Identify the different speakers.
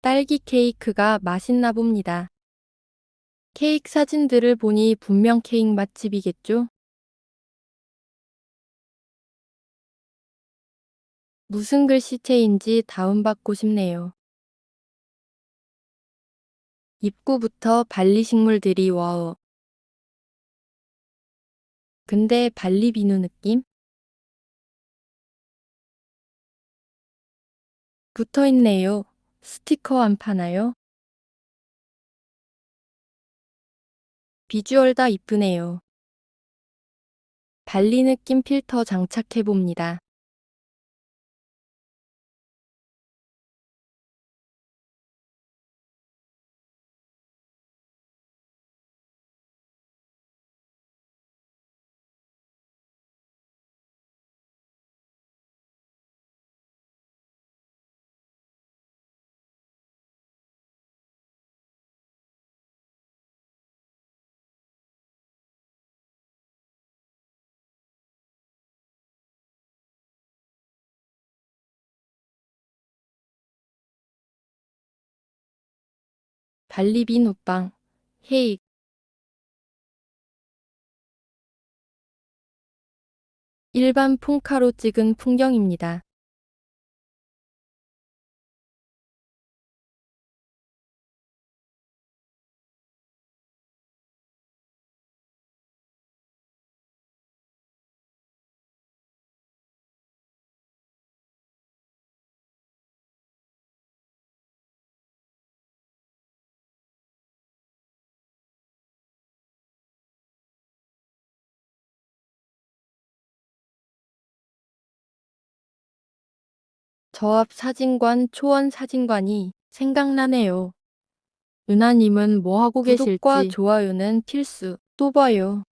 Speaker 1: 딸기 케이크가 맛있나 봅니다. 케이크 사진들을 보니 분명 케이크 맛집이겠죠? 무슨 글씨체인지 다운받고 싶네요. 입구부터 발리 식물들이 와우. 근데 발리 비누 느낌? 붙어 있네요. 스티커 안 파나요? 비주얼 다 이쁘네요. 발리 느낌 필터 장착해 봅니다. 발리 비누빵, 헤익. 일반 폰카로 찍은 풍경입니다. 저 앞 사진관 초원 사진관이 생각나네요. 은하님은 뭐 하고 계실지 구독과 좋아요는 필수. 또 봐요.